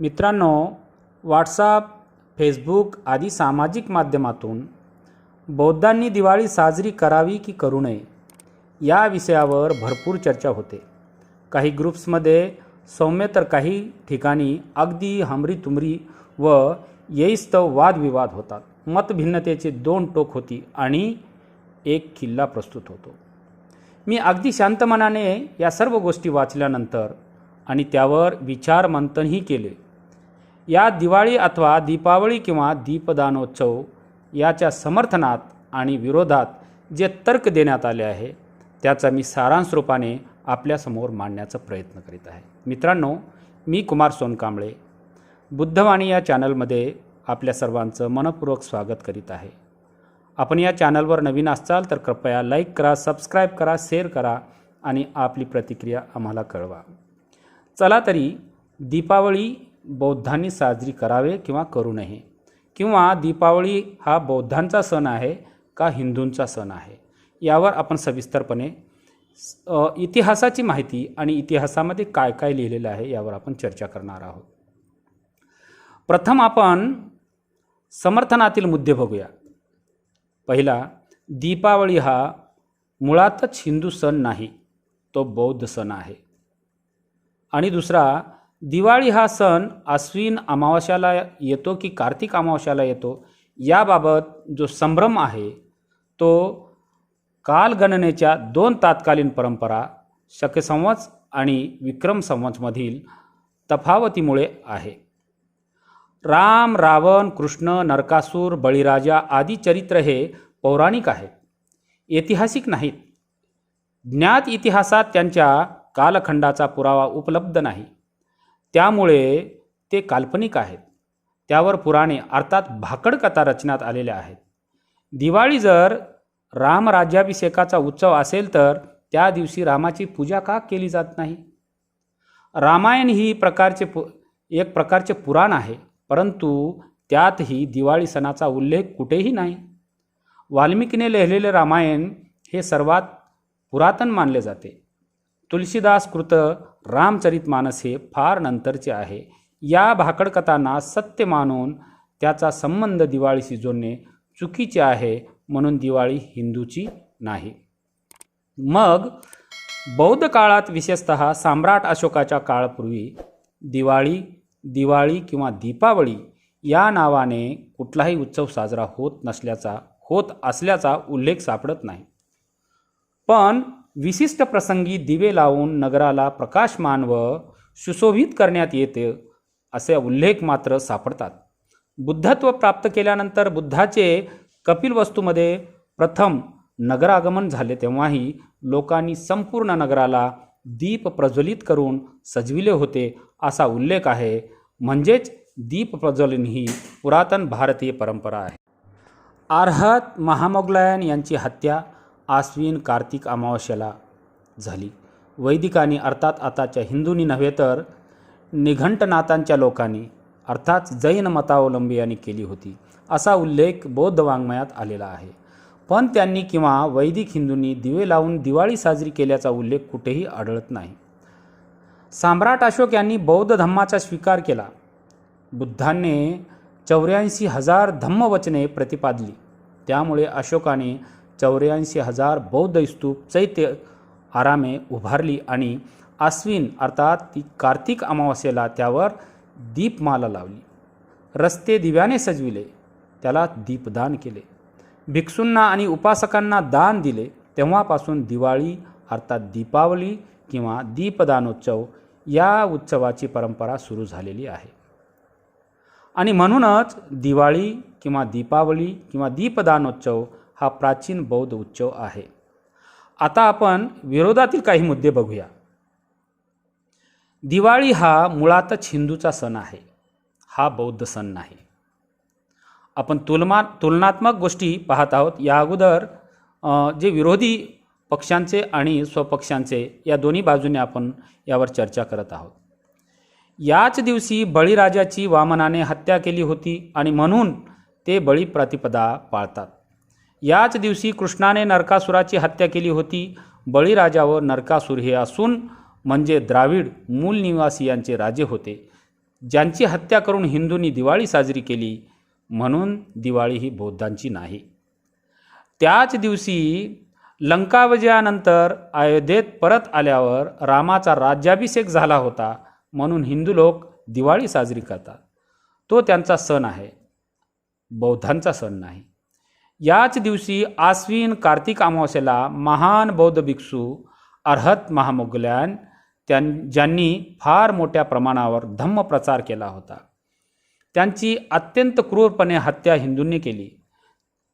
मित्रांनो WhatsApp Facebook आदी सामाजिक माध्यमातून बौद्धांनी दिवाळी साजरी करावी की करू नये या विषयावर भरपूर चर्चा होते. काही ग्रुप्समध्ये सौम्य तर काही ठिकाणी अगदी हमरी तुमरी व येईस्तव वादविवाद होतात. मतभिन्नतेचे दोन टोक होती आणि एक किल्ला प्रस्तुत होतो. मी अगदी शांत मनाने या सर्व गोष्टी वाचल्यानंतर आणि त्यावर विचार मंथनही केले. या दिवाळी अथवा दीपावली किंवा दीपदानोत्सव याच्या समर्थनात आणि विरोधात जे तर्क देण्यात आले आहे त्याचा मी सारांश रूपाने आपल्यासमोर मांडण्याचा प्रयत्न करीत आहे. मित्रांनो मी कुमार सोनकांबळे बुद्धवाणी या चॅनलमध्ये आपल्या सर्वांचं मनपूर्वक स्वागत करीत आहे. आपण या चॅनलवर नवीन असाल तर कृपया लाईक करा सबस्क्राईब करा शेअर करा आणि आपली प्रतिक्रिया आम्हाला कळवा. चला तरी दीपावली बौद्धांनी साजरी करावे किंवा करू नये. किंवा दीपावली हा बौद्धांचा सण आहे का हिंदूंचा सण आहे? यावर आपण सविस्तरपणे इतिहासाची माहिती आणि इतिहासामध्ये काय काय लिहिलेलं आहे यावर आपण चर्चा करणार आहोत. प्रथम आपण समर्थनातील मुद्दे बघूया. पहिला दीपावली हा मुळातच हिंदू सण नाही तो बौद्ध सण आहे. आणि दुसरा दिवाळी हा सण आश्विन अमावस्याला येतो की कार्तिक अमावस्याला येतो? याबाबत जो संभ्रम आहे तो कालगणनेच्या दोन तात्कालीन परंपरा शकसंवत्स आणि विक्रम संवत्समधील तफावतीमुळे आहे. राम रावण कृष्ण नरकासूर बळीराजा आदी चरित्र हे पौराणिक आहेत ऐतिहासिक नाहीत. ज्ञात इतिहासात त्यांच्या कालखंडाचा पुरावा उपलब्ध नाही. त्यामुळे ते काल्पनिक आहेत. त्यावर पुराणे अर्थात भाकड कथा रचण्यात आलेल्या आहेत. दिवाळी जर रामराज्याभिषेकाचा उत्सव असेल तर त्या दिवशी रामाची पूजा का केली जात नाही? रामायण ही प्रकारचे पु एक प्रकारचे पुराण आहे परंतु त्यातही दिवाळी सणाचा उल्लेख कुठेही नाही. वाल्मिकीने लिहिलेले रामायण हे सर्वात पुरातन मानले जाते. तुलसीदास कृत रामचरित मानस हे फार नंतरचे आहे. या भाकडकथांना सत्य मानून त्याचा संबंध दिवाळीशी जोडणे चुकीचे आहे म्हणून दिवाळी हिंदूची नाही. मग बौद्ध काळात विशेषत सम्राट अशोकाच्या काळापूर्वी दिवाळी दिवाळी किंवा दीपावली या नावाने कुठलाही उत्सव साजरा होत नसल्याचा होत असल्याचा उल्लेख सापडत नाही. पण विशिष्ट प्रसंगी दिवे लावून नगराला प्रकाशमान व सुशोभित करण्यात येते असे उल्लेख मात्र सापडतात. बुद्धत्व प्राप्त केल्यानंतर बुद्धाचे कपिल वस्तूमध्ये प्रथम नगरागमन झाले तेव्हाही लोकांनी संपूर्ण नगराला दीप प्रज्वलित करून सजविले होते असा उल्लेख आहे. म्हणजेच दीप प्रज्वलन ही पुरातन भारतीय परंपरा आहे. आर्हत महामोगलायन यांची हत्या आश्विन कार्तिक अमावस्याला झाली. वैदिकांनी अर्थात आताच्या हिंदूंनी नव्हे तर निघंटनाथांच्या लोकांनी अर्थात जैन मतावलंबियांनी केली होती असा उल्लेख बौद्ध वाङ्मयात आलेला आहे. पण त्यांनी किंवा वैदिक हिंदूंनी दिवे लावून दिवाळी साजरी केल्याचा उल्लेख कुठेही आढळत नाही. सम्राट अशोक यांनी बौद्ध धम्माचा स्वीकार केला. बुद्धांनी चौऱ्याऐंशी हजार धम्मवचने प्रतिपादली. त्यामुळे अशोकाने चौऱ्याऐंशी हजार बौद्ध स्तूप चैत्य आरामे उभारली आणि आश्विन अर्थात ती कार्तिक अमावस्येला त्यावर दीपमाला लावली. रस्ते दिव्याने सजविले. त्याला दीपदान केले. भिक्षूंना आणि उपासकांना दान दिले. तेव्हापासून दिवाळी अर्थात दीपावली किंवा दीपदानोत्सव या उत्सवाची परंपरा सुरू झालेली आहे. आणि म्हणूनच दिवाळी किंवा दीपावली किंवा दीपदानोत्सव हा प्राचीन बौद्ध उत्सव आहे. आता आपण विरोधातील काही मुद्दे बघूया. दिवाळी हा मुळातच हिंदूचा सण आहे. हा बौद्ध सण नाही. आपण तुलमा तुलनात्मक गोष्टी पाहत आहोत. या अगोदर जे विरोधी पक्षांचे आणि स्वपक्षांचे या दोन्ही बाजूने आपण यावर चर्चा करत आहोत. याच दिवशी बळीराजाची वामनाने हत्या केली होती आणि म्हणून ते बळी प्रतिपदा पाळतात. याच दिवशी कृष्णाने नरकासुराची हत्या केली होती. बळीराजा व नरकासूर हे असून म्हणजे द्राविड मूल निवासियांचे राजे होते. ज्यांची हत्या करून हिंदूंनी दिवाळी साजरी केली म्हणून दिवाळी ही बौद्धांची नाही. त्याच दिवशी लंकाविजयानंतर अयोध्येत परत आल्यावर रामाचा राज्याभिषेक झाला होता म्हणून हिंदू लोक दिवाळी साजरी करतात. तो त्यांचा सण आहे. बौद्धांचा सण नाही. याच दिवशी आश्विन कार्तिक अमावस्येला महान बौद्ध भिक्षू अर्हत महामोगल्यान त्यां ज्यांनी फार मोठ्या प्रमाणावर धम्म प्रचार केला होता. त्यांची अत्यंत क्रूरपणे हत्या हिंदूंनी केली.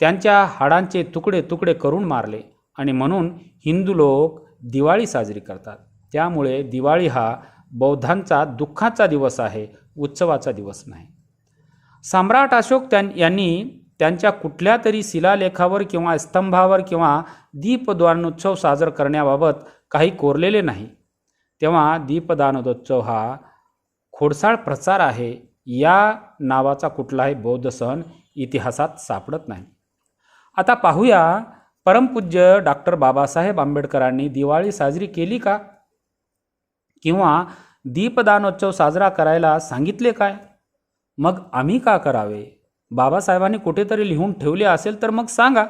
त्यांच्या हाडांचे तुकडे तुकडे करून मारले आणि म्हणून हिंदू लोक दिवाळी साजरी करतात. त्यामुळे दिवाळी हा बौद्धांचा दुःखाचा दिवस आहे उत्सवाचा दिवस नाही. सम्राट अशोक त्यां यांनी त्यांच्या कुठल्या तरी शिलालेखावर किंवा स्तंभावर किंवा दीपदानोत्सव साजर करण्याबाबत काही कोरलेले नाही. तेव्हा दीपदानोत्सव हा खोडसाळ प्रचार आहे या नावाचा कुठलाही बौद्ध सण इतिहासात सापडत नाही. आता पाहूया परमपूज्य डॉक्टर बाबासाहेब आंबेडकरांनी दिवाळी साजरी केली का? किंवा दीपदानोत्सव साजरा करायला सांगितले काय? मग आम्ही का करावे? बाबासाहेबांनी कुठेतरी लिहून ठेवले असेल तर मग सांगा.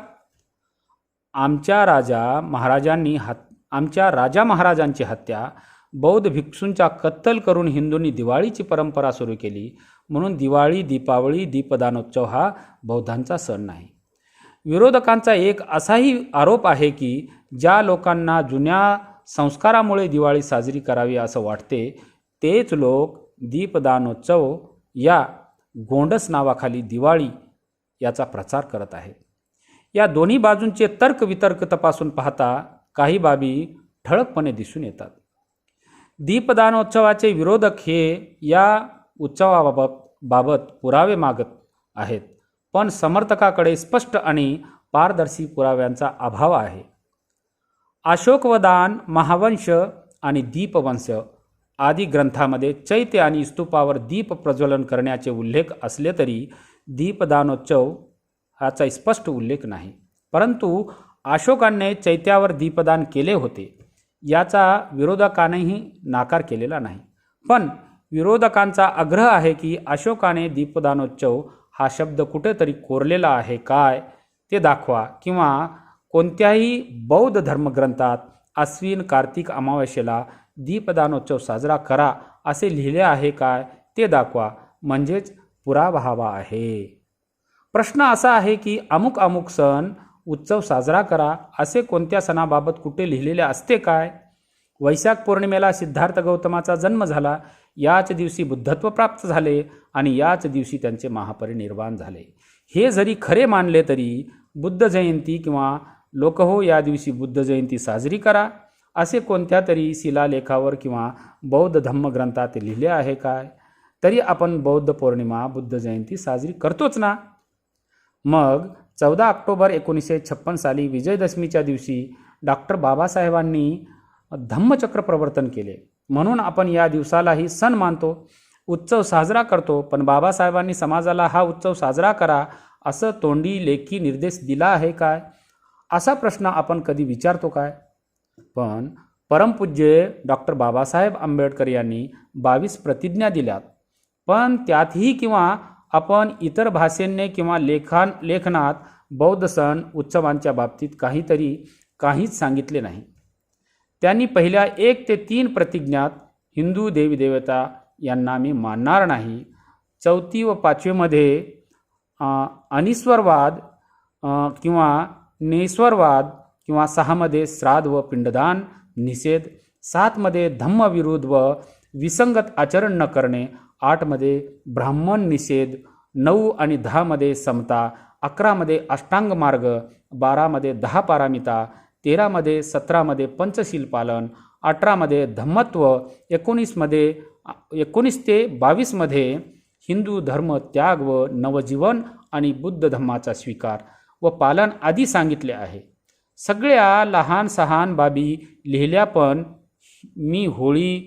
आमच्या राजा महाराजांनी हत आमच्या राजा महाराजांची हत्या बौद्ध भिक्षूंचा कत्तल करून हिंदूंनी दिवाळीची परंपरा सुरू केली. म्हणून दिवाळी दीपावळी दीपदानोत्सव हा बौद्धांचा सण नाही. विरोधकांचा एक असाही आरोप आहे की ज्या लोकांना जुन्या संस्कारामुळे दिवाळी साजरी करावी असं वाटते तेच लोक दीपदानोत्सव या गोंडस नावाखाली दिवाळी याचा प्रचार करत आहे. या दोन्ही बाजूंचे तर्क वितर्क तपासून पाहता काही बाबी ठळकपणे दिसून येतात. दीपदानोत्सवाचे विरोधक हे या उत्सवाबाबत बाबत पुरावे मागत आहेत पण समर्थकाकडे स्पष्ट आणि पारदर्शी पुराव्यांचा अभाव आहे. अशोकवदान महावंश आणि दीपवंश आदी ग्रंथामध्ये चैत्य आणि स्तूपावर दीप प्रज्वलन करण्याचे उल्लेख असले तरी दीपदानोत्सव ह्याचा स्पष्ट उल्लेख नाही. परंतु अशोकाने चैत्यावर दीपदान केले होते याचा विरोधकानेही नाकार केलेला नाही. पण विरोधकांचा आग्रह आहे की अशोकाने दीपदानोत्सव हा शब्द कुठेतरी कोरलेला आहे काय ते दाखवा किंवा कोणत्याही बौद्ध धर्मग्रंथात अश्विन कार्तिक अमावस्येला दीपदानोत्सव साजरा करा असे लिहिले आहे काय? ते दाखवा. म्हणजेच पुरावा आहे. प्रश्न असा आहे की अमुक अमुक सण उत्सव साजरा करा असे कोणत्या सणाबाबत कुठे लिहिलेले असते काय? वैशाख पौर्णिमेला सिद्धार्थ गौतमाचा जन्म झाला याच दिवशी बुद्धत्व प्राप्त झाले आणि याच दिवशी त्यांचे महापरिनिर्वाण झाले. हे जरी खरे मानले तरी बुद्ध जयंती किंवा लोकहो या दिवशी बुद्ध जयंती साजरी करा. असे कोणत्या तरी शिलालेखावर किंवा बौद्ध धम्मग्रंथात लिहिले आहे काय तरी आपण बौद्ध पौर्णिमा बुद्ध जयंती साजरी करतोच ना? मग चौदा ऑक्टोबर एकोणीसशे छप्पन साली विजयदशमीच्या दिवशी डॉक्टर बाबासाहेबांनी धम्मचक्र प्रवर्तन केले. म्हणून आपण या दिवसालाही सण मानतो उत्सव साजरा करतो पण बाबासाहेबांनी समाजाला हा उत्सव साजरा करा असं तोंडी लेखी निर्देश दिला आहे काय? असा प्रश्न आपण कधी विचारतो काय? पण परमपूज्य डॉक्टर बाबासाहेब आंबेडकर यांनी बावीस प्रतिज्ञा दिल्यात. पण त्यातही किंवा आपण इतर भाषेने किंवा लेखान लेखनात बौद्ध सण उत्सवांच्या बाबतीत काहीतरी काहीच सांगितले नाही. त्यांनी पहिल्या एक ते तीन प्रतिज्ञात हिंदू देवी देवता यांना मी मानणार नाही. चौथी व पाचवीमध्ये अनिश्वरवाद अनिस्वरवाद किंवा नेश्वरवाद किंवा सहामध्ये श्राद्ध व पिंडदान निषेध सातमध्ये धम्मविरुद्ध व विसंगत आचरण न करणे आठमध्ये ब्राह्मण निषेध नऊ आणि दहामध्ये समता अकरामध्ये अष्टांग मार्ग बारामध्ये दहा पारामिता तेरामध्ये सतरामध्ये पंचशील पालन अठरामध्ये धम्मत्व एकोणीसमध्ये एकोणीस ते बावीसमध्ये हिंदू धर्म त्याग व नवजीवन आणि बुद्ध धम्माचा स्वीकार व पालन आदी सांगितले आहे. सगळ्या लहान सहान बाबी लिहिल्या पण मी होळी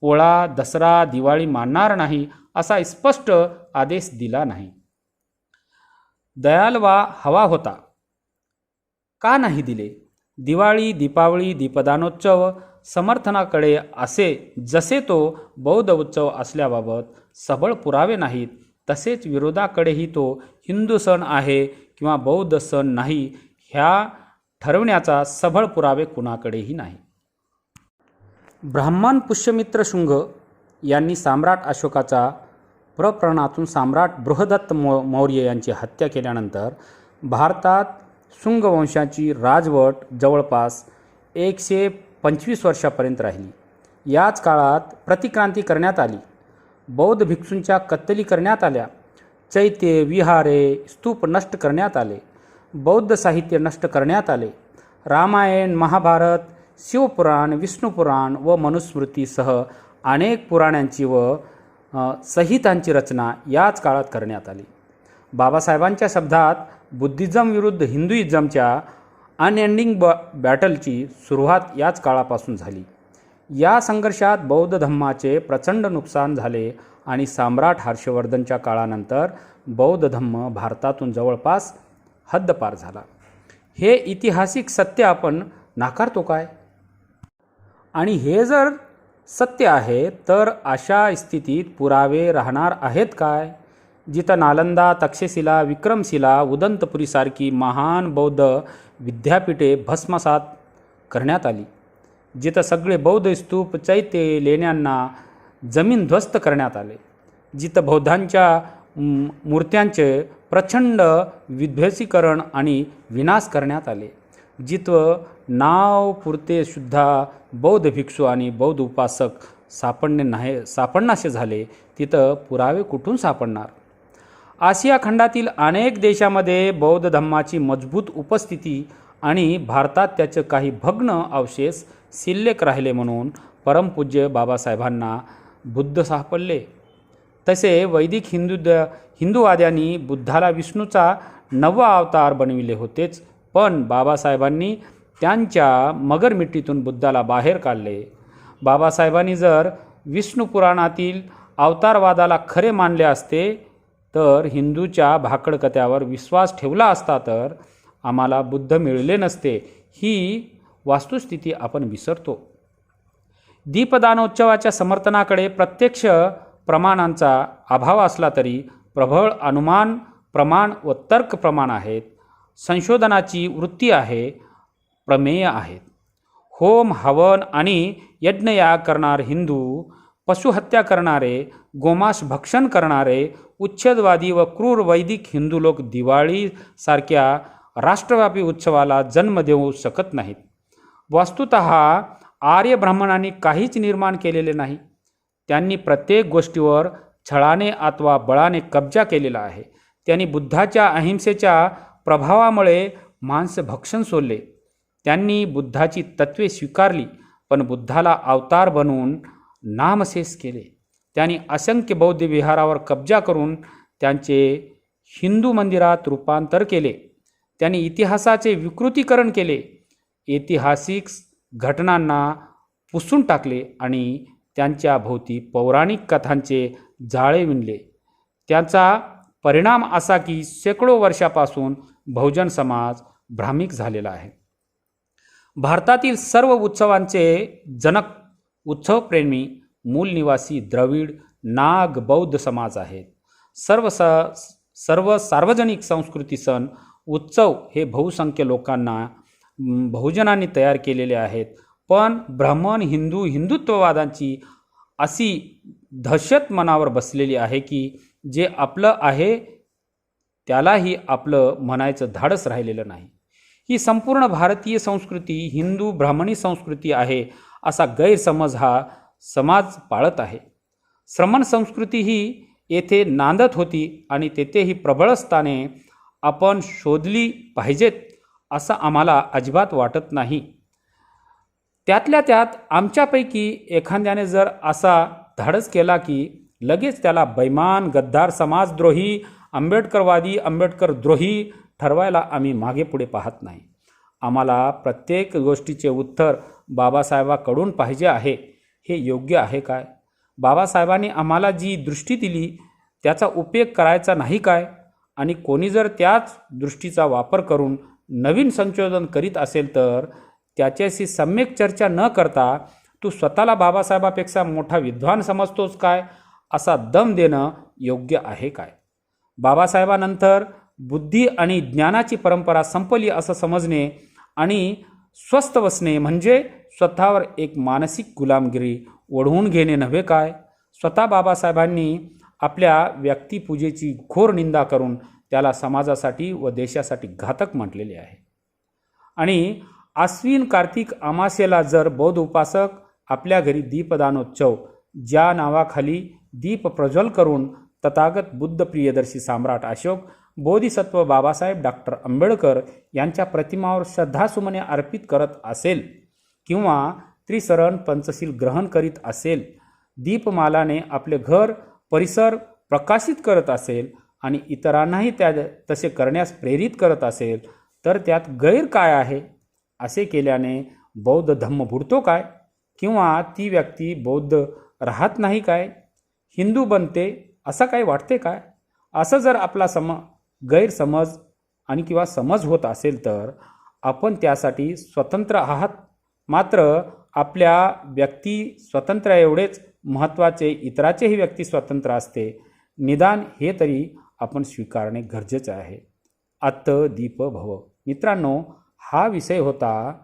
पोळा दसरा दिवाळी मानणार नाही असा स्पष्ट आदेश दिला नाही. दयालवा हवा होता. का नाही दिले? दिवाळी दीपावळी दीपदानोत्सव समर्थनाकडे असे जसे तो बौद्ध उत्सव असल्याबाबत सबळ पुरावे नाहीत तसेच विरोधाकडेही तो हिंदू सण आहे किंवा बौद्ध सण नाही ह्या ठरवण्याचा सबळ पुरावे कुणाकडेही नाही. ब्राह्मण पुष्यमित्र शुंग यांनी सम्राट अशोकाचा प्रकरणातून सम्राट बृहदत्त मौ मौर्य यांची हत्या केल्यानंतर भारतात शुंग वंशाची राजवट जवळपास एकशे पंचवीस वर्षापर्यंत राहिली. याच काळात प्रतिक्रांती करण्यात आली. बौद्ध भिक्षूंच्या कत्तली करण्यात आल्या. चैत्य विहारे स्तूप नष्ट करण्यात आले. बौद्ध साहित्य नष्ट करण्यात आले. रामायण महाभारत शिवपुराण विष्णुपुराण व मनुस्मृतीसह अनेक पुराणांची व संहितांची रचना याच काळात करण्यात आली. बाबासाहेबांच्या शब्दात बुद्धिझम विरुद्ध हिंदुइझमच्या अनएंडिंग ब बॅटलची सुरुवात याच काळापासून झाली. या संघर्षात बौद्ध धम्माचे प्रचंड नुकसान झाले आणि सम्राट हर्षवर्धनच्या काळानंतर बौद्ध धम्म भारतातून जवळपास हद्दपार झाला. हे ऐतिहासिक सत्य आपण नाकारतो काय? आणि हे जर सत्य आहे तर अशा स्थितीत पुरावे राहणार आहेत काय? जिथं नालंदा तक्षशिला विक्रमशिला उदंतपुरीसारखी महान बौद्ध विद्यापीठे भस्मसात करण्यात आली. जिथं सगळे बौद्ध स्तूप चैत्य लेण्यांना जमीन ध्वस्त करण्यात आले. जिथं बौद्धांच्या मूर्त्यांचे प्रचंड विध्वसीकरण आणि विनाश करण्यात आले. जिथं नाव पुरते सुद्धा बौद्ध भिक्षू आणि बौद्ध उपासक सापडणे नाही सापडणासे झाले तिथं पुरावे कुठून सापडणार? आशिया खंडातील अनेक देशामध्ये बौद्ध धम्माची मजबूत उपस्थिती आणि भारतात त्याचे काही भग्न अवशेष शिल्लक राहिले म्हणून परमपूज्य बाबासाहेबांना बुद्ध सापडले. तसे वैदिक हिंदू हिंदूवाद्यांनी बुद्धाला विष्णूचा नवा अवतार बनविले होतेच. पण बाबासाहेबांनी त्यांच्या मगरमिट्टीतून बुद्धाला बाहेर काढले. बाबासाहेबांनी जर विष्णू पुराणातील अवतारवादाला खरे मानले असते तर हिंदूच्या भाकडकथ्यावर विश्वास ठेवला असता तर आम्हाला बुद्ध मिळले नसते. ही वास्तुस्थिती आपण विसरतो. दीपदानोत्सवाच्या समर्थनाकडे प्रत्यक्ष प्रमाणांचा अभाव असला तरी प्रबळ अनुमान प्रमाण व तर्क प्रमाण आहेत. संशोधनाची वृत्ती आहे प्रमेय आहेत. होम हवन आणि यज्ञयाग करणार हिंदू पशुहत्या करणारे गोमांस भक्षण करणारे उच्छेदवादी व क्रूर वैदिक हिंदू लोक दिवाळीसारख्या राष्ट्रव्यापी उत्सवाला जन्म देऊ शकत नाहीत. वस्तुत आर्य ब्राह्मणांनी काहीच निर्माण केलेले नाही. त्यांनी प्रत्येक गोष्टीवर छळाने अथवा बळाने कब्जा केलेला आहे. त्यांनी बुद्धाच्या अहिंसेच्या प्रभावामुळे मांस भक्षण सोडले. त्यांनी बुद्धाची तत्त्वे स्वीकारली पण बुद्धाला अवतार बनवून नामशेष केले. त्यांनी असंख्य बौद्ध विहारावर कब्जा करून त्यांचे हिंदू मंदिरात रूपांतर केले. त्यांनी इतिहासाचे विकृतीकरण केले. ऐतिहासिक घटनांना पुसून टाकले आणि त्यांच्या भोवती पौराणिक कथांचे जाळे विणले. त्याचा परिणाम असा की शेकडो वर्षापासून बहुजन समाज भ्रामिक झालेला आहे. भारतातील सर्व उत्सवांचे जनक उत्सवप्रेमी मूल निवासी द्रविड नाग बौद्ध समाज आहेत. सर्व स सर्व सार्वजनिक संस्कृती सण उत्सव हे बहुसंख्य लोकांना बहुजनांनी तयार केलेले आहेत. पण ब्राह्मण हिंदू हिंदुत्ववादांची अशी दहशत मनावर बसलेली आहे की जे आपलं आहे त्यालाही आपलं म्हणायचं धाडस राहिलेलं नाही. ही संपूर्ण भारतीय संस्कृती हिंदू ब्राह्मणी संस्कृती आहे असा गैरसमज हा समाज पाळत आहे. श्रमण संस्कृती ही येथे नांदत होती आणि तेथेही प्रबळ स्थाने आपण शोधली पाहिजेत असं आम्हाला अजिबात वाटत नाही. त्यातल्या त्यात आमच्यापैकी एखाद्याने जर असा धाडस केला की लगेच त्याला बैमान गद्दार समाजद्रोही आंबेडकरवादी आंबेडकर द्रोही ठरवायला आम्ही मागे पुढे पाहत नाही. आम्हाला प्रत्येक गोष्टीचे उत्तर बाबासाहेबाकडून पाहिजे आहे. हे योग्य आहे काय? बाबासाहेबांनी आम्हाला जी दृष्टी दिली त्याचा उपयोग करायचा नाही काय? आणि कोणी जर त्याच दृष्टीचा वापर करून नवीन संशोधन करीत असेल तर त्याच्याशी सम्यक चर्चा न करता तू स्वतःला बाबासाहेबापेक्षा मोठा विद्वान समजतोस काय? असा दम देणं योग्य आहे काय? बाबासाहेबानंतर बुद्धी आणि ज्ञानाची परंपरा संपली असं समजणे आणि स्वस्थ बसणे म्हणजे स्वतःवर एक मानसिक गुलामगिरी ओढवून घेणे नव्हे काय? स्वतः बाबासाहेबांनी आपल्या व्यक्तिपूजेची घोर निंदा करून त्याला समाजासाठी व देशासाठी घातक म्हटलेले आहे. आणि आश्विन कार्तिक अमासेला जर बौद्ध उपासक आपल्या घरी दीपदानोत्सव ज्या नावाखाली दीप प्रज्वल करून तथागत बुद्ध प्रियदर्शी सम्राट अशोक बोधिसत्व बाबासाहेब डॉक्टर आंबेडकर यांच्या प्रतिमावर श्रद्धासुमने अर्पित करत असेल किंवा त्रिसरण पंचशील ग्रहण करीत असेल दीपमालाने आपले घर परिसर प्रकाशित करत असेल आणि इतरांनाही त्या तसे करण्यास प्रेरित करत असेल तर त्यात गैर काय आहे? असे केल्याने बौद्ध धम्म बुडतो काय? किंवा ती व्यक्ती बौद्ध राहत नाही काय? हिंदू बनते असं काही वाटते काय? असं जर आपला सम गैरसमज आणि किंवा समज होत असेल तर आपण त्यासाठी स्वतंत्र आहात. मात्र आपल्या व्यक्ती स्वतंत्र एवढेच महत्त्वाचे इतराचेही व्यक्ती स्वतंत्र असते. निदान हे तरी आपण स्वीकारणे गरजेचे आहे. आत्त दीप भव मित्रांनो हा विषय होता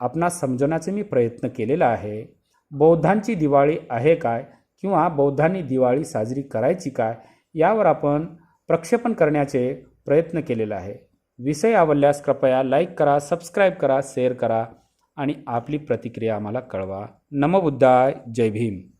आपणास समजवण्याचा मी प्रयत्न केलेला आहे. बौद्धांची दिवाळी आहे काय किंवा बौद्धांनी दिवाळी साजरी करायची काय यावर आपण प्रक्षेपण करण्याचे प्रयत्न केलेला आहे. विषय आवडल्यास कृपया लाईक करा सबस्क्राईब करा शेअर करा आणि आपली प्रतिक्रिया आम्हाला कळवा. नमबुद्धाय जय भीम.